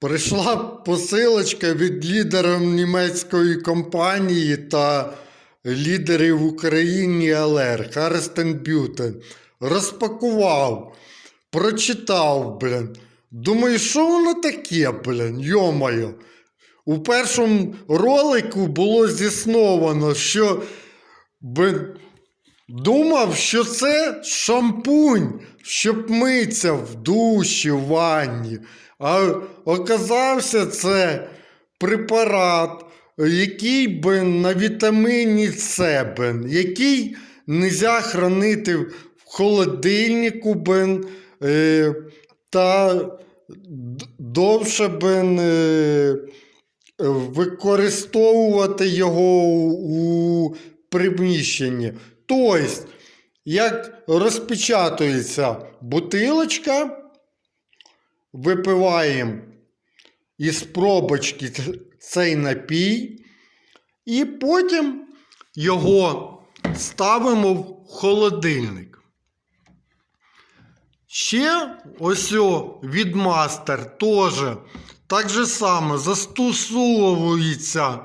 Прийшла посилочка від лідерів німецької компанії та лідерів в Україні ЛР Харстен Бютен. Розпакував, прочитав, блін. Думаю, що воно таке, блін, йомаю. У першому ролику було з'ясовано, що блін, думав, що це шампунь, щоб митися в душі, в ванні. А оказався це препарат, який би на вітаміні С, бен, який нельзя хранити в холодильнику бен, е, та довше бен, е, використовувати його у приміщенні. Тобто, як розпечатується бутилочка, випиваємо із пробочки цей напій, і потім його ставимо в холодильник. Ще ось о, від мастер теж так же само застосовується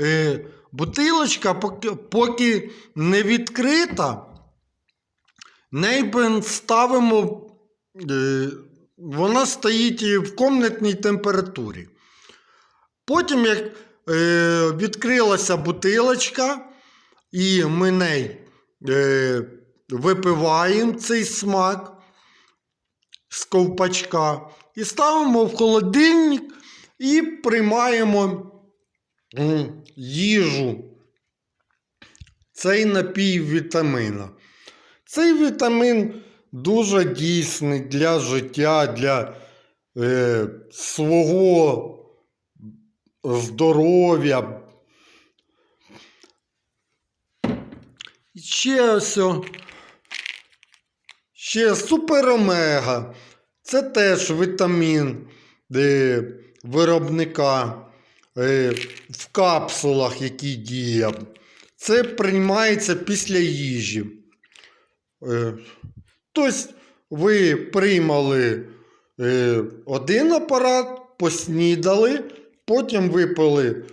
е, бутилочка, поки, не відкрита, нейбен ставимо, е, вона стоїть в комнатній температурі. Потім, як е, відкрилася бутилочка, і ми неї е, випиваємо цей смак з ковпачка і ставимо в холодильник і приймаємо їжу. Цей напій вітамина. Цей вітамін дуже дійсний для життя, для е, свого здоров'я. Ще ось. Ще супер омега. Це теж вітамін е, виробника в капсулах, який діє. Це приймається після їжі. Е, тобто ви приймали е, один апарат, поснідали, потім випили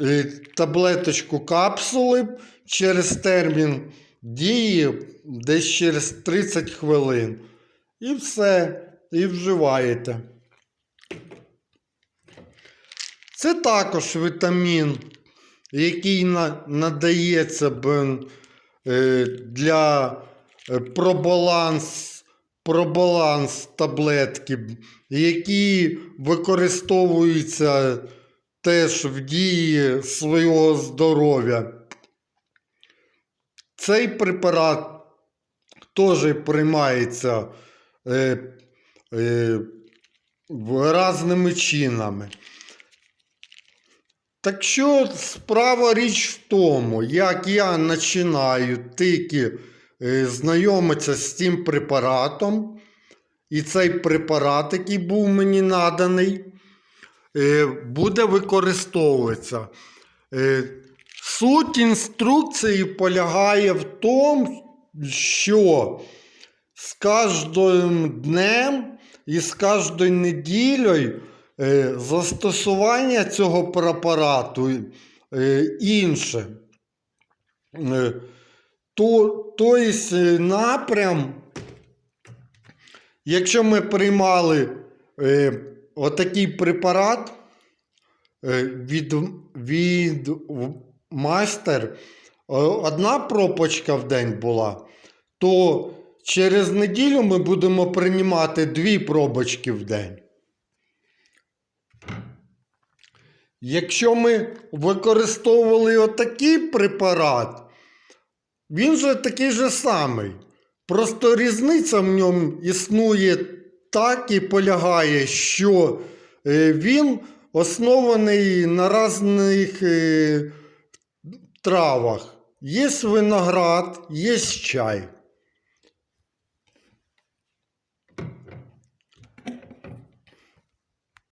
е, таблеточку капсули через термін дії десь через 30 хвилин. І все, і вживаєте. Це також вітамін, який надається е, для е, пробаланс, пробаланс таблетки, які використовуються теж в дії свого здоров'я. Цей препарат теж приймається е, е, разними чинами. Так що справа річ в тому, як я починаю тільки е, знайомитися з цим препаратом, і цей препарат, який був мені наданий, е, буде використовуватися. Е, Суть інструкції полягає в тому, що з кожним днем і з кожною неділею застосування цього препарату е, інше. Е, то, е, напрям, якщо ми приймали е, отакий препарат е, від, від майстер, одна пропочка в день була, то через неділю ми будемо приймати дві пробочки в день. Якщо ми використовували отакий препарат, він же такий же самий. Просто різниця в ньому існує так і полягає, що е, він оснований на різних е, травах. Є виноград, є чай.